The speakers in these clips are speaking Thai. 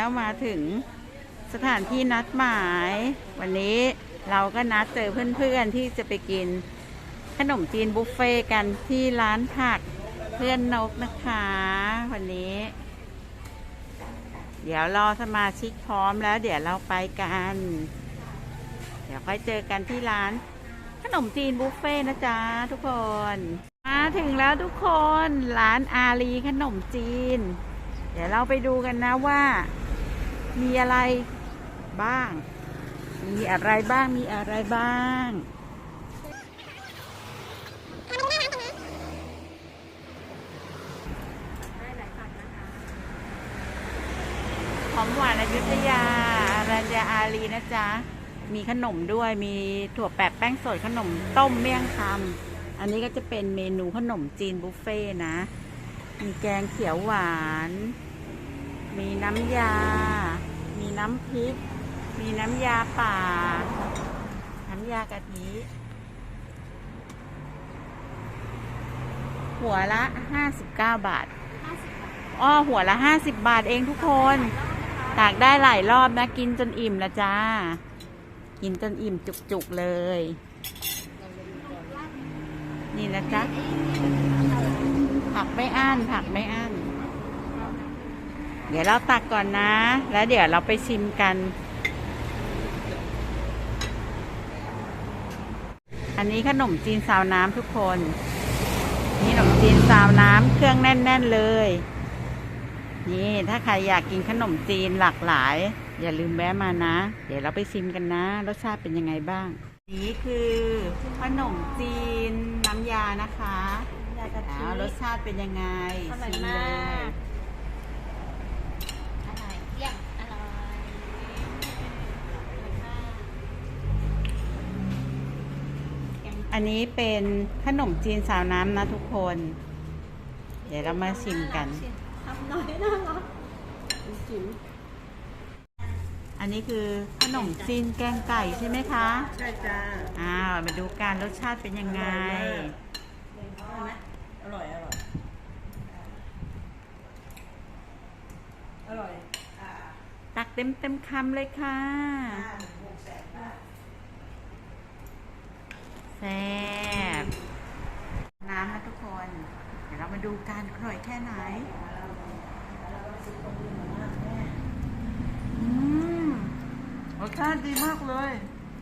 แล้วมาถึงสถานที่นัดหมาย วันนี้เราก็นัดเจอเพื่อนๆที่จะไปกิน ขนมจีนบุฟเฟ่ต์กันที่ร้านผักเพื่อนนกนะคะ วันนี้ เดี๋ยวรอสมาชิกพร้อมแล้ว เดี๋ยวเราไปกัน เดี๋ยวค่อยเจอกันที่ร้าน ขนมจีนบุฟเฟ่ต์นะจ๊ะทุกคนมาถึงแล้วทุกคนร้านอารีขนมจีน เดี๋ยวเราไปดูกันนะว่า มีอะไรบ้าง มีอะไรบ้าง มีอะไรบ้างหอมหวานอยุธยาอารัญญาอารีนะจ๊ะ มีขนมด้วย มีถั่วแปะแป้งสดขนมต้มเมี่ยงคำอันนี้ก็จะเป็นเมนูขนมจีนบุฟเฟ่นะ มีแกงเขียวหวาน มีน้ำยา มีน้ำพริก มีน้ำยาป่า น้ำยากะทิหัวละห้าสิบเก้าบาท อ้อหัวละห้าสิบบาทเองทุกคน ตากได้หลายรอบนะ กินจนอิ่มละจ้า กินจนอิ่มจุกๆเลย นี่นะจ๊ะผักไม่อั้นผักไม่อั้น เดี๋ยวเราตักก่อนนะ แล้วเดี๋ยวเราไปชิมกัน อันนี้ขนมจีนซาวน้ำทุกคน นี่ขนมจีนซาวน้ำเครื่องแน่น ๆเลย นี่ถ้าใครอยากกินขนมจีนหลากหลาย อย่าลืมแวะมานะ เดี๋ยวเราไปชิมกันนะ รสชาติเป็นยังไงบ้าง นี่คือขนมจีนน้ำยานะคะยากะทิอ้าวรสชาติเป็นยังไงอร่อยชิมมาเลยก อร่อยเยี่ยมอร่อยอร่อยมาก อันนี้เป็นขนมจีนสาวน้ำนะทุกคน เดี๋ยวเรามาชิมกัน ทำน้อยน่ารักจิ๋วอันนี้คือขนมจีนแกงไก่ใช่ไหมคะ ใช่จ้าอ้าวมาดูกันรสชาติเป็นยังไง อร่อยอร่อย อร่อย ตักเต็มเต็มๆคำเลยค่ะ แซ่บน้ำนะทุกคน เดี๋ยวเรามาดูกันอร่อยแค่ไหนอืมรสชาติดีมากเลย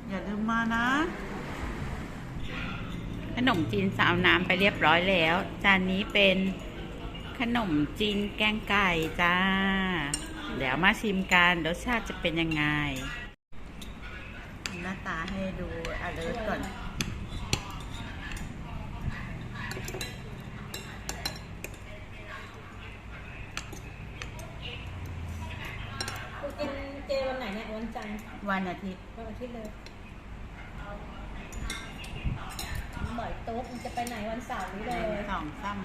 อย่าลืมมานะ ขนมจีนสาวน้ำไปเรียบร้อยแล้ว จานนี้เป็นขนมจีนแกงไก่จ้า เดี๋ยวมาชิมกันรสชาติจะเป็นยังไง หน้าตาให้ดูอเลิร์ก่อน คุณกินเจ วันไหนเนี่ยวันจันทร์วันอาทิตย์วันอาทิตย์เลยบ่อยตุ๊กมันจะไปไหนวันเสาร์นี้หเลนึ่ยงสองสาม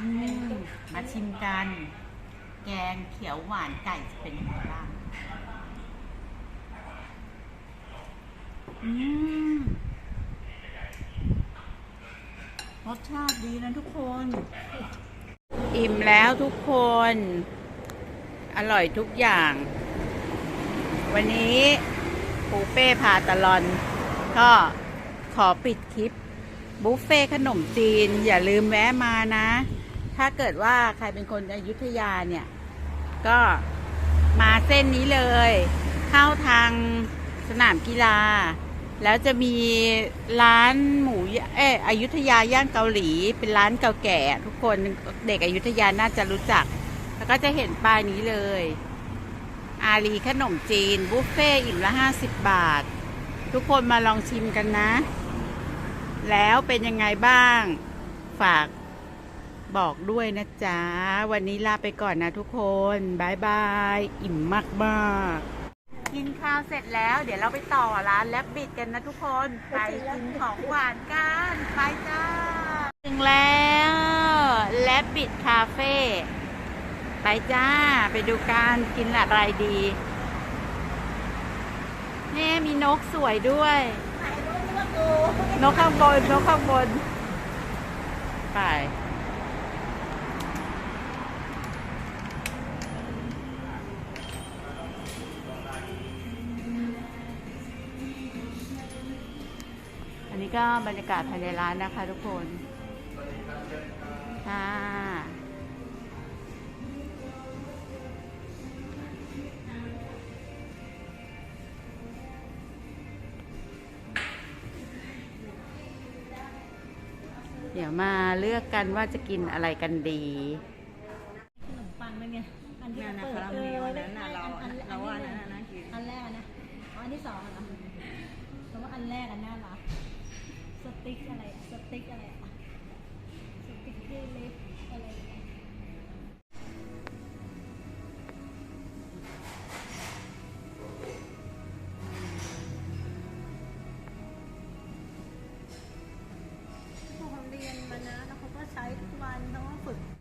อืมมาชิมกัน แกงเขียวหวานไก่จะเป็นยังไงบ้างอืมรสชาติดีนะทุกคน อิ่มแล้วทุกคน อร่อยทุกอย่าง วันนี้ปูเป้พาตลอน ก็ขอปิดคลิปบุฟเฟ่ขนมจีน อย่าลืมแวะมานะ ถ้าเกิดว่าใครเป็นคนอยุธยาเนี่ย ก็มาเส้นนี้เลย เข้าทางสนามกีฬา แล้วจะมีร้านหมูเอออยุธยาย่านเกาหลี เป็นร้านเก่าแก่ ทุกคนเด็กอยุธยาน่าจะรู้จัก แล้วก็จะเห็นป้ายนี้เลย อารีขนมจีน บุฟเฟ่อิ่มละห้าสิบบาท ทุกคนมาลองชิมกันนะ แล้วเป็นยังไงบ้าง ฝากบอกด้วยนะจ๊ะ วันนี้ลาไปก่อนนะทุกคนบายบาย อิ่มมากมากๆกินข้าวเสร็จแล้วเดี๋ยวเราไปต่อร้านแลบบิดกันนะทุกคน ไปกินของหวานกัน ไปจ้า ถึงแล้วแลบบิดคาเฟ่ ไปจ้า ไปดูการกินอะไรดีแน่มีนกสวยด้วย นกข้างบน นกข้างบน ไป อันนี้ก็บรรยากาศภายในร้านนะคะทุกคนค่ะ เดี๋ยวมาเลือกกันว่าจะกินอะไรกันดี ขนมปังเป็นไงอันที่นั่นนะเปิดคาราเอเมลออันนั้นน่ะเราอันเราว่าอันนั้นน่ะน่ากินอันแรกอะนะอ๋ออันที่สองอะเหรอแต่ว่าอันแรกอันน่ารักสติ๊กอะไรอะสติ๊กอะไรอะสติ๊กเกอร์เล็กอะไรอะ ทุกวันต้องฝึก